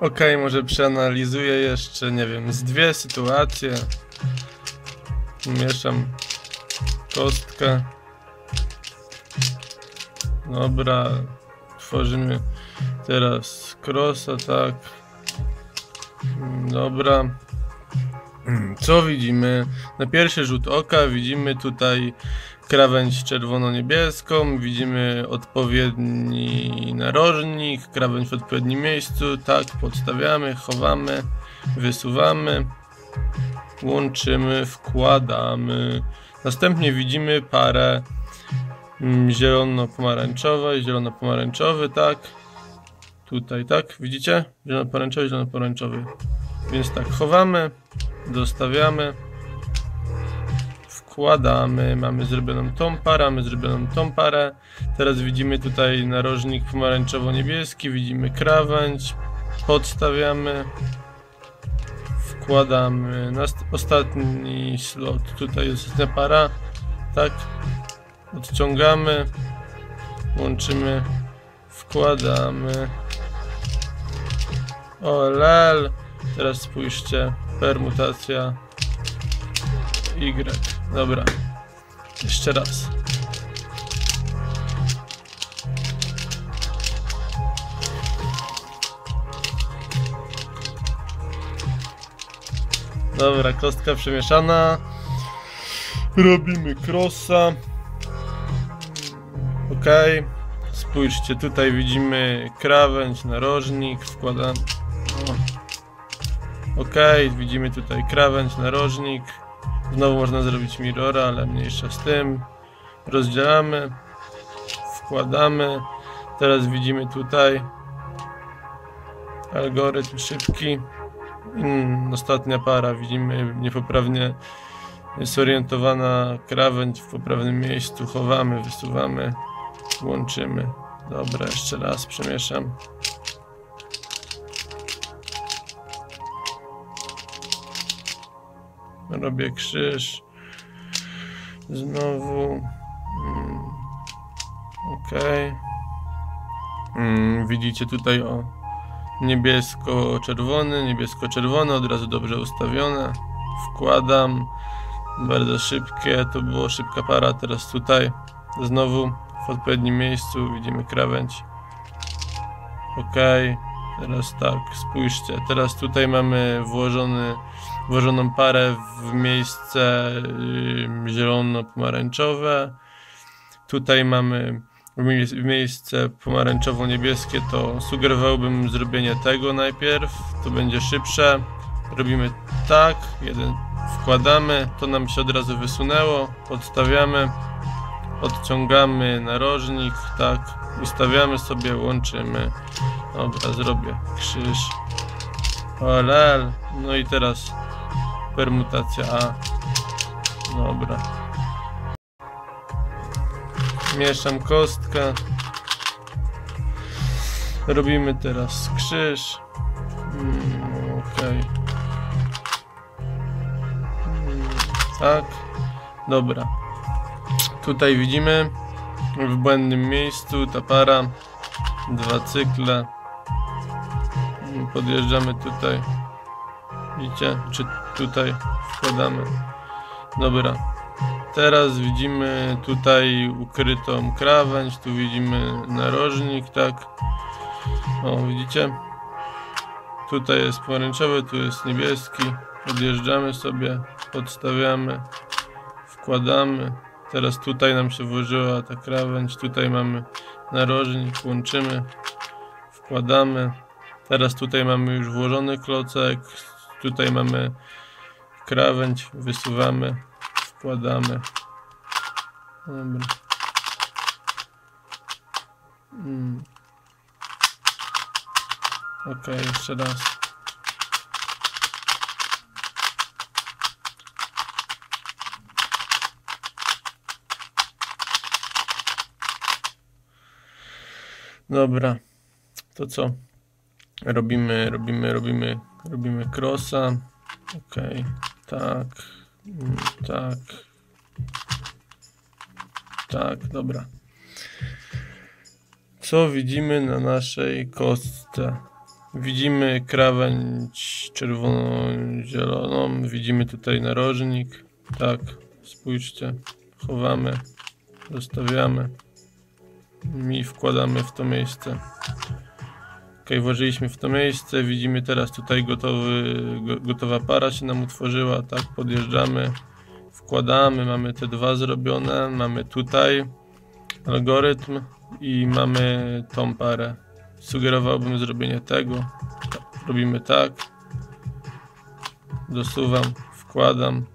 Okej, może przeanalizuję jeszcze, nie wiem, z dwie sytuacje. Mieszam kostkę. Dobra, tworzymy teraz crossa, tak. Dobra. Co widzimy? Na pierwszy rzut oka widzimy tutaj krawędź czerwono-niebieską, widzimy odpowiedni narożnik, krawędź w odpowiednim miejscu, tak, podstawiamy, chowamy, wysuwamy, łączymy, wkładamy. Następnie widzimy parę mm, zielono-pomarańczowe, zielono-pomarańczowy, tak, tutaj, tak, widzicie? Zielono-pomarańczowy, zielono-pomarańczowy. Więc tak, chowamy, dostawiamy, wkładamy, mamy zrobioną tą parę, mamy zrobioną tą parę. Teraz widzimy tutaj narożnik pomarańczowo-niebieski, widzimy krawędź, podstawiamy, wkładamy, Nast ostatni slot, tutaj jest ostatnia para, tak, odciągamy, łączymy, wkładamy, o teraz spójrzcie, permutacja Y. Dobra. Jeszcze raz. Dobra, kostka przemieszana. Robimy crossa. Ok. Spójrzcie, tutaj widzimy krawędź, narożnik, wkładam. Ok, widzimy tutaj krawędź, narożnik. Znowu można zrobić mirrora, ale mniejsza z tym. Rozdzielamy, wkładamy. Teraz widzimy tutaj algorytm szybki. Mm, ostatnia para, widzimy niepoprawnie zorientowana krawędź w poprawnym miejscu. Chowamy, wysuwamy, łączymy. Dobra, jeszcze raz przemieszam. Robię krzyż. Znowu. Mm, ok. Mm, widzicie tutaj o niebiesko-czerwony, niebiesko-czerwony, od razu dobrze ustawione. Wkładam. Bardzo szybkie, to było szybka para, teraz tutaj znowu w odpowiednim miejscu widzimy krawędź. Ok, teraz tak, spójrzcie, teraz tutaj mamy włożony włożoną parę w miejsce zielono-pomarańczowe. Tutaj mamy w miejsce pomarańczowo-niebieskie, to sugerowałbym zrobienie tego najpierw, to będzie szybsze. Robimy tak, jeden wkładamy, to nam się od razu wysunęło, podstawiamy, odciągamy narożnik, tak, ustawiamy sobie, łączymy. Dobra, zrobię krzyż. Olel. No i teraz permutacja A. Dobra. Mieszam kostkę. Robimy teraz krzyż. Mm, Okej. Mm, Tak. Dobra. Tutaj widzimy w błędnym miejscu ta para. Dwa cykle. Podjeżdżamy tutaj. Widzicie? Czy tutaj wkładamy? Dobra. Teraz widzimy tutaj ukrytą krawędź, tu widzimy narożnik, tak? O, widzicie? Tutaj jest pomarańczowy, tu jest niebieski. Podjeżdżamy sobie, podstawiamy, wkładamy. Teraz tutaj nam się włożyła ta krawędź, tutaj mamy narożnik, łączymy, wkładamy. Teraz tutaj mamy już włożony klocek, tutaj mamy krawędź, wysuwamy, wkładamy. Dobra. Mm. Ok, jeszcze raz. Dobra, to co? Robimy, robimy, robimy, robimy crossa. Ok, tak, mm, tak, tak, dobra. Co widzimy na naszej kostce? Widzimy krawędź czerwono-zieloną, widzimy tutaj narożnik. Tak, spójrzcie, chowamy, zostawiamy i wkładamy w to miejsce. Ok, włożyliśmy w to miejsce, widzimy teraz tutaj gotowy, go, gotowa para się nam utworzyła, tak, podjeżdżamy, wkładamy, mamy te dwa zrobione, mamy tutaj algorytm i mamy tą parę. Sugerowałbym zrobienie tego. Tak, robimy tak. Dosuwam, wkładam.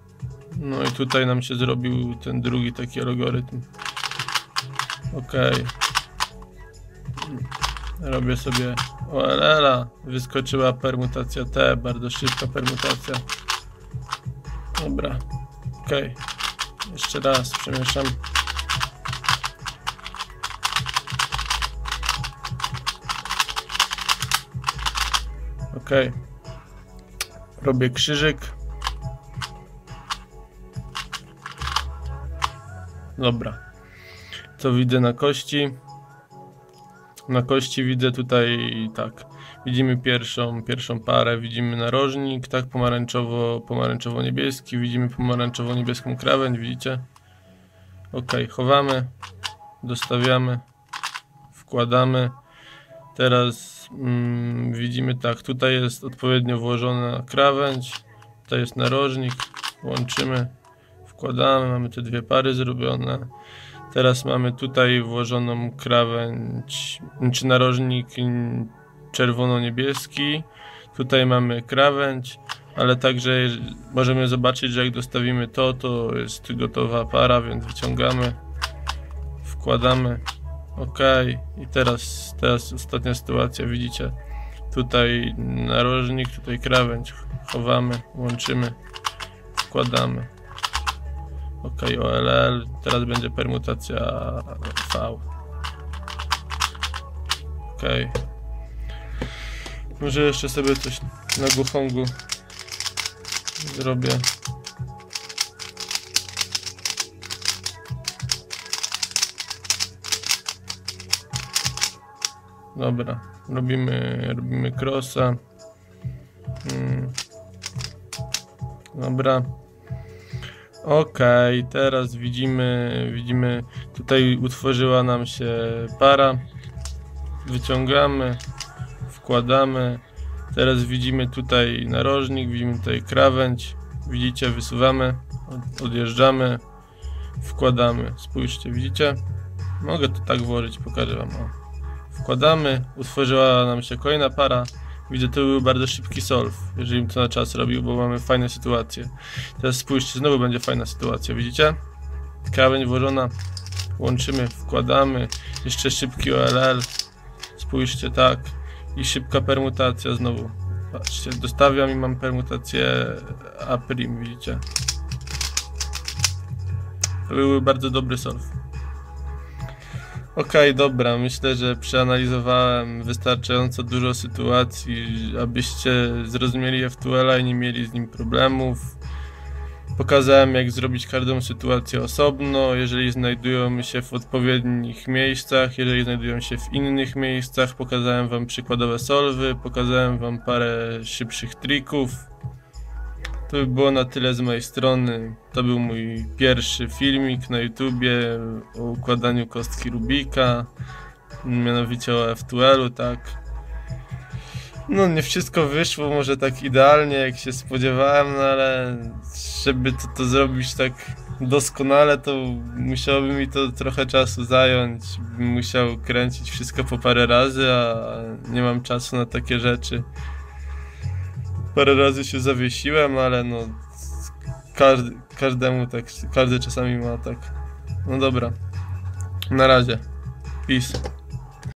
No i tutaj nam się zrobił ten drugi taki algorytm. Ok. Robię sobie OLL. Wyskoczyła permutacja T, bardzo szybka permutacja. Dobra. Ok. Jeszcze raz przemieszam. Ok. Robię krzyżyk. Dobra. Co widzę na kości? Na kości widzę tutaj tak. Widzimy pierwszą, pierwszą parę, widzimy narożnik, tak pomarańczowo, pomarańczowo-niebieski, widzimy pomarańczowo-niebieską krawędź, widzicie? Ok, chowamy, dostawiamy, wkładamy. Teraz mm, widzimy tak, tutaj jest odpowiednio włożona krawędź, tutaj jest narożnik, łączymy, wkładamy, mamy te dwie pary zrobione. Teraz mamy tutaj włożoną krawędź, czy narożnik czerwono-niebieski. Tutaj mamy krawędź, ale także możemy zobaczyć, że jak dostawimy to, to jest gotowa para, więc wyciągamy, wkładamy. Ok, i teraz, teraz ostatnia sytuacja, widzicie? Tutaj narożnik, tutaj krawędź, chowamy, łączymy, wkładamy. Ok, OLL, teraz będzie permutacja V. Ok. Może jeszcze sobie coś na Guhongu zrobię. Dobra, robimy, robimy crossa. Hmm. Dobra. Okej, okay, teraz widzimy, widzimy, tutaj utworzyła nam się para. Wyciągamy, wkładamy. Teraz widzimy tutaj narożnik, widzimy tutaj krawędź. Widzicie, wysuwamy, odjeżdżamy, wkładamy. Spójrzcie, widzicie? Mogę to tak włożyć, pokażę wam. O. Wkładamy, utworzyła nam się kolejna para. Widzę, to był bardzo szybki solve, jeżeli bym to na czas robił, bo mamy fajne sytuacje. Teraz spójrzcie, znowu będzie fajna sytuacja, widzicie? Krawędź włożona, łączymy, wkładamy, jeszcze szybki OLL, spójrzcie, tak, i szybka permutacja znowu. Patrzcie, dostawiam i mam permutację A', widzicie? To był bardzo dobry solve. Okej, okay, dobra, myślę, że przeanalizowałem wystarczająco dużo sytuacji, abyście zrozumieli FTL i nie mieli z nim problemów. Pokazałem, jak zrobić każdą sytuację osobno, jeżeli znajdują się w odpowiednich miejscach, jeżeli znajdują się w innych miejscach. Pokazałem Wam przykładowe solwy, pokazałem Wam parę szybszych trików. To by było na tyle z mojej strony. To był mój pierwszy filmik na YouTubie o układaniu kostki Rubika, mianowicie o F2L-u, tak. No nie wszystko wyszło może tak idealnie jak się spodziewałem, no ale żeby to, to zrobić tak doskonale, to musiałoby mi to trochę czasu zająć. Bym musiał kręcić wszystko po parę razy, a nie mam czasu na takie rzeczy. Parę razy się zawiesiłem, ale no każdy, każdemu tak, każdy czasami ma tak. No dobra. Na razie. Peace.